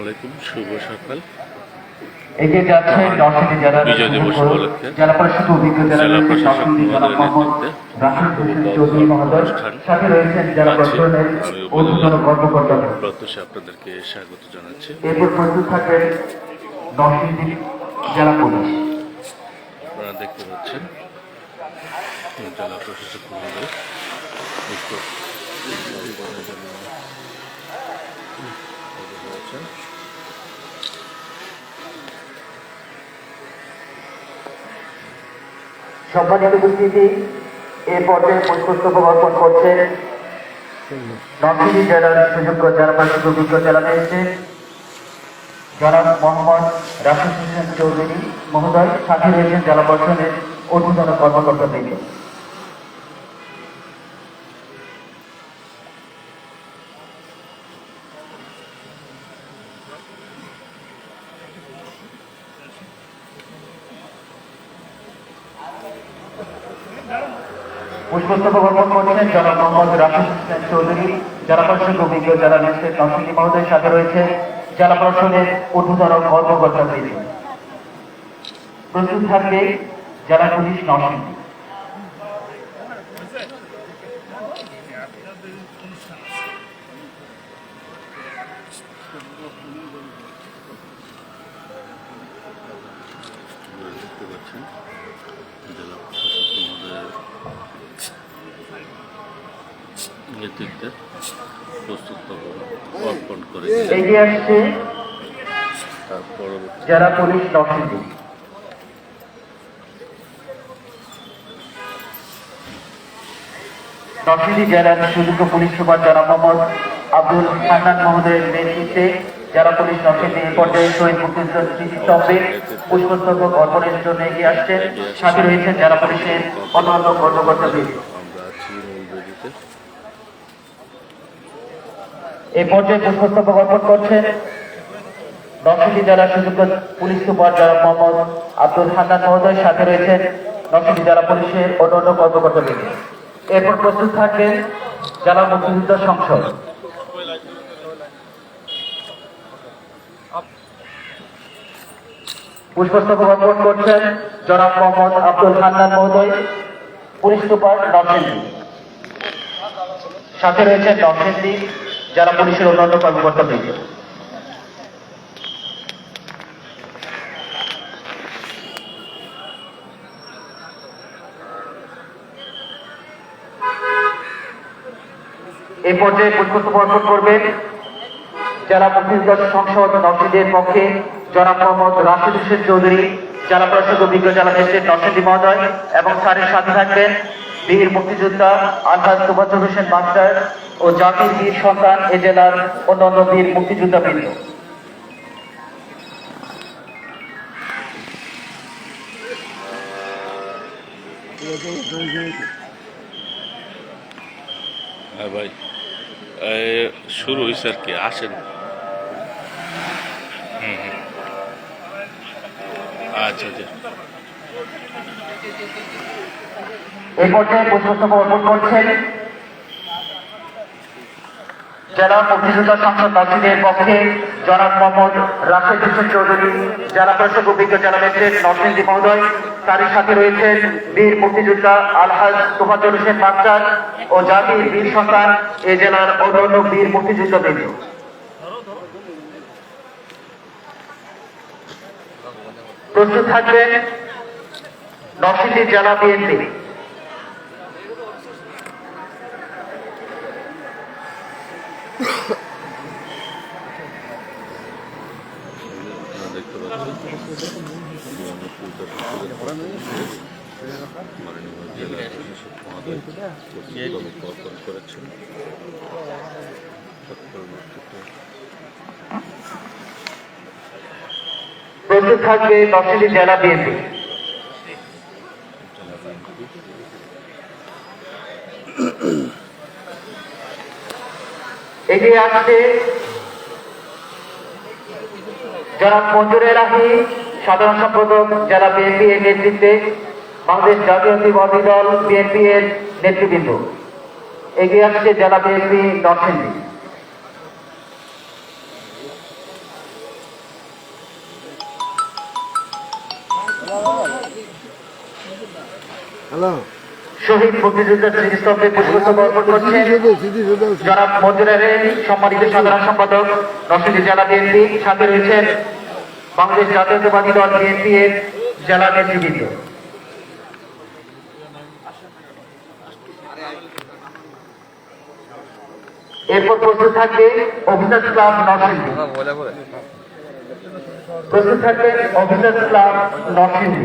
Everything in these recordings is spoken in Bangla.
আলাইকুম শুভ সকাল। বিজয় দিবস উপলক্ষে জেলা প্রশাসক মহোদয়ের নেতৃত্বে অনুষ্ঠান আমি কর্মকর্তা। প্রত্যুষে আপনাদেরকে স্বাগত জানাচ্ছি। আপনারা দেখতে পাচ্ছেন জেলা প্রশাসক মহোদয়। হয়েছেন। সম্মানিত উপস্থিতি এ পর্যায়ে পুষ্পস্তবক অর্পণ করছেন নরসিংদী জেলার সুযোগ্য পরিষদ অভিজ্ঞ জেলা ম্যাজিস্ট্রেট জনাব মোহাম্মদ রাশিদ হোসেন চৌধুরী মহোদয় সাথে রয়েছেন জেলা পরিষদের ঊর্ধ্বতন কর্মকর্তা থেকে পুষ্পস্তবক অর্পণ চৌধুরী, জেলা পরিষদ অভিজ্ঞ জেলা ম্যাজিস্ট্রেট সাথে রয়েছে জেলা প্রশাসনের ঊর্ধ্বতন কর্মকর্তা থেকে প্রস্তুত থাকবে জেলা নেতৃত্বে প্রস্তুত অর্পণ করে এগিয়ে আসছে। জেলা পুলিশ নরসিংদী নরসিংদী জেলার সুযোগ্য পুলিশ সুপার জনাব মোহাম্মদ আব্দুল হান্নান মহোদয়ের নেতৃত্বে জেলা পুলিশ নরসিংদী পর্যায়ে শহীদ মুক্তিযুদ্ধ স্মৃতিস্তম্ভে পুষ্পস্তবক অর্পণের জন্য এগিয়ে আসছেন। সাথে রয়েছেন জেলা পুলিশের অন্যান্য কর্মকর্তাবৃন্দ এই পর্যায়ে পুষ্পস্তবক অর্পণ করছেন নরসিংদী জেলার সুযোগ্য পুলিশ সুপার জনাব মোহাম্মদ আব্দুল হান্নান মহোদয় সাথে রয়েছেন, নরসিংদী জেলা পুলিশের অন্যান্য কর্মকর্তাবৃন্দ। এরপর প্রস্তুত থাকবেন জেলা মুক্তিযুদ্ধ সংসদ। পুষ্পস্তবক অর্পণ করছেন জনাব মোহাম্মদ আব্দুল হান্নান মহোদয়, পুলিশ সুপার নরসিংদী। সাথে রয়েছেন নরসিংদী যারা পুলিশের অন্যান্য কর্মকর্তা রয়েছে এই পর্যায়ে পুষ্পস্তবক অর্পণ করবেন জেলা মুক্তিযুদ্ধ সংসদ নরসিংদীর পক্ষে জনাব মোহাম্মদ রাশিদ হোসেন চৌধুরী, জেলা প্রশাসক অভিজ্ঞ জেলা ম্যাজিস্ট্রেট নরসিংদী মহোদয় এবং স্যারের সাথে থাকবেন বীর মুক্তিযোদ্ধা আলহাজ তোফাজ্জল হোসেন মাস্টার ও জাতির বীর সন্তান এ জেলার অন্যান্য বীর মুক্তিযোদ্ধা বৃন্দ হ্যাঁ ভাই। শুরু হয়েছে আর কি, আসেন। হুম হুম। আচ্ছা আচ্ছা। এই পর্যায়ে পুষ্পস্তবক অর্পণ করছেন জেলা মুক্তিযোদ্ধা সংসদ নরসিংদীর পক্ষে জনাব মোহাম্মদ রাশেদ হোসেন চৌধুরী, জেলা প্রশাসক অভিজ্ঞ জেলা ম্যাজিস্ট্রেট নরসিংদী মহোদয়, তারই সাথে রয়েছেন বীর মুক্তিযোদ্ধা আলহাজ তোফাজুল হোসেন মাস্টার ও জাতির বীর সন্তান এ জেলার অন্যান্য বীর মুক্তিযুদ্ধ বৃন্দ। প্রস্তুত থাকবেন নরসিংদী জেলা বিএনপি আপনারা দেখতে পাচ্ছেন জেলা মুক্তিযোদ্ধা সংসদের মাননীয় জেলা প্রশাসক মহোদয় প্রস্তুত অর্পণ করেছেন প্রস্তুত থাকবে বিএনপি জেলা বিএনপি। এগিয়ে আসছে যারা মঞ্জুরের রাখি সাধারণ সম্পাদক যারা বিএনপি এর নেতৃত্বে বাংলাদেশ জাতীয়তাবাদী দল বিএনপি এর নেতৃবৃন্দ এগিয়ে আসছে জেলা বিএনপি দর্শন Hello. শহীদ মুক্তিযোদ্ধার স্মৃতিস্তম্ভে পুষ্পস্তম্ভ অর্পণ করছেন জনাব মজুরারের সম্মানিত সাধারণ সম্পাদক নরসিংদী জেলা বিএনপি সাথে রয়েছেন বাংলাদেশ জাতীয়তাবাদী দল বিএনপি এর জেলা নেতৃবৃন্দ। এরপর প্রস্তুত থাকবে অফিসার্স ক্লাব নরসিংদী। প্রস্তুত থাকবে অফিসার্স ক্লাব নরসিংদী।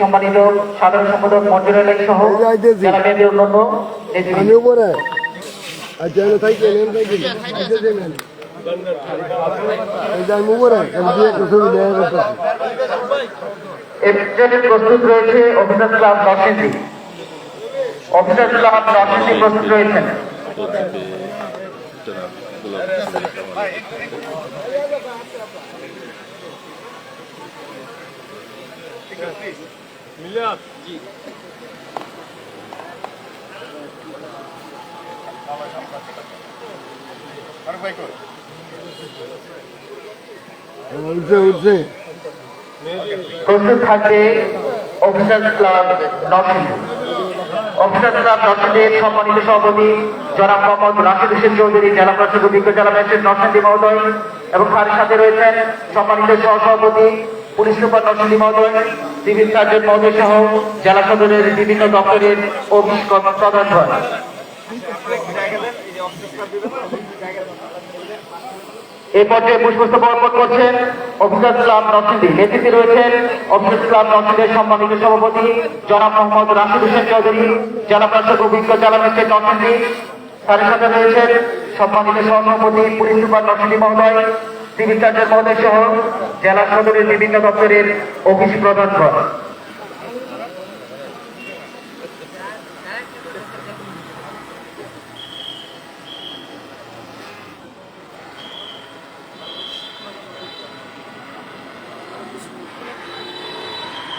সম্মানিত সাধারণ সম্পাদক মঞ্জুর সহ অন্যান্য নেতৃবৃন্দ। আমি উপরে। আচ্ছা আমি থাকি এলেন থাকি আচ্ছা আমি দিয়ে করতেছি। এর প্রস্তুত রয়েছে officer club Narsingdi. Officer club Narsingdi প্রস্তুত রয়েছেন। জনাব প্রস্তুত থাকবে অফিসার ক্লাব অফিসার ক্লাব সম্মানিত সভাপতি জনাব মোহাম্মদ রাশিদ হোসেন চৌধুরী জেলা প্রশাসক অভিজ্ঞ জেলা ম্যাজিস্ট্রেট নরসিংদী মহোদয় এবং তার সাথে রয়েছেন সম্মানিত সহসভাপতি পুলিশ সুপার নরসিংদী মহোদয়। সিভিল সার্জন মহোদয় সহ জেলা সদরের বিভিন্ন দপ্তরের অফিস প্রধান এই পর্যায়ে পুষ্পস্তম্ভ অর্পণ করছেন অফিসার ক্লাব নরসিংদী। নেতৃত্বে রয়েছেন অফিসার ক্লাব নরসিংদীর সম্মানিত সভাপতি জনাব মোহাম্মদ রাশিদ হোসেন চৌধুরী, জেলা প্রশাসক অভিজ্ঞ জেলা ম্যাজিস্ট্রেট নরসিংদী। তার সাথে রয়েছেন সম্মানিত সহসভাপতি পুলিশ সুপার নরসিংদী মহোদয় সিভিল সার্জন মহোদয় সহ জেলা সদরের বিভিন্ন দপ্তরের অফিস প্রধান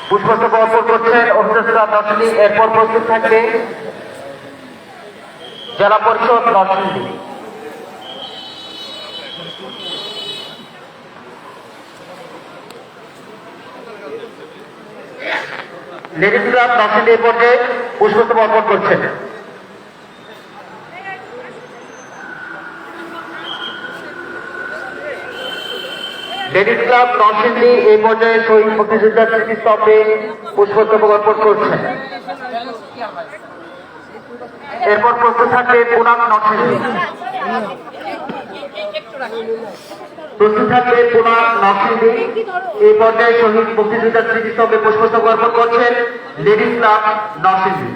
পুষ্পস্তম্ভ অর্পণ করছেন ক্লাব নরসিংদী এরপর প্রস্তুত থাকবে জেলা পরিষদ নরসিংদী লেডিস ক্লাব নরসিংদী এই পর্যায়ে পুষ্পস্তম্ভ অর্পণ করছেন। লেডিস ক্লাব নরসিংদী এই পর্যায়ে শহীদ মুক্তিযোদ্ধার স্মৃতিস্তম্ভে পুষ্পস্তম্ভ অর্পণ করছেন। এরপর প্রস্তুত থাকবে পুনাম নরসিংদী প্রস্তুত থাকবে পুনাম নরসিংদী এই পর্যায়ে শহীদ মুক্তিযোদ্ধার স্মৃতিস্তম্ভে পুষ্পস্তম্ভ অর্পণ করছেন লেডিস ক্লাব নরসিংদী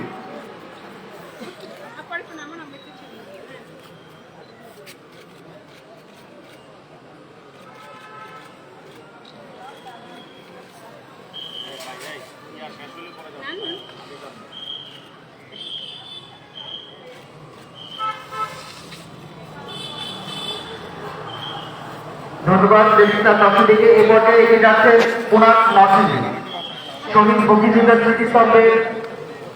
ধন্যবাদ লেডিসা নরসিংদীকে এই পর্যায়ে এগিয়ে যাচ্ছে পুনাম নরসিংদী শহীদ মুক্তিযোদ্ধার স্মৃতিস্তম্ভে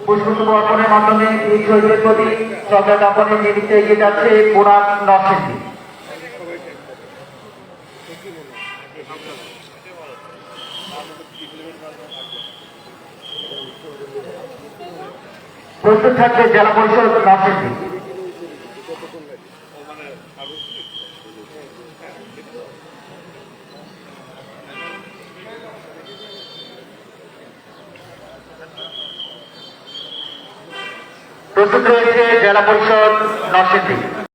পুষ্পস্তম্ভ অর্পণের মাধ্যমে এই শহীদের প্রতি শ্রদ্ধা জ্ঞাপনের নিমিত্তে এগিয়ে যাচ্ছে পুনাম নরসিংদী প্রস্তুত থাকবে জেলা পরিষদ নরসিংদী প্রস্তুত রয়েছে জেলা পরিষদ নরসিংদী।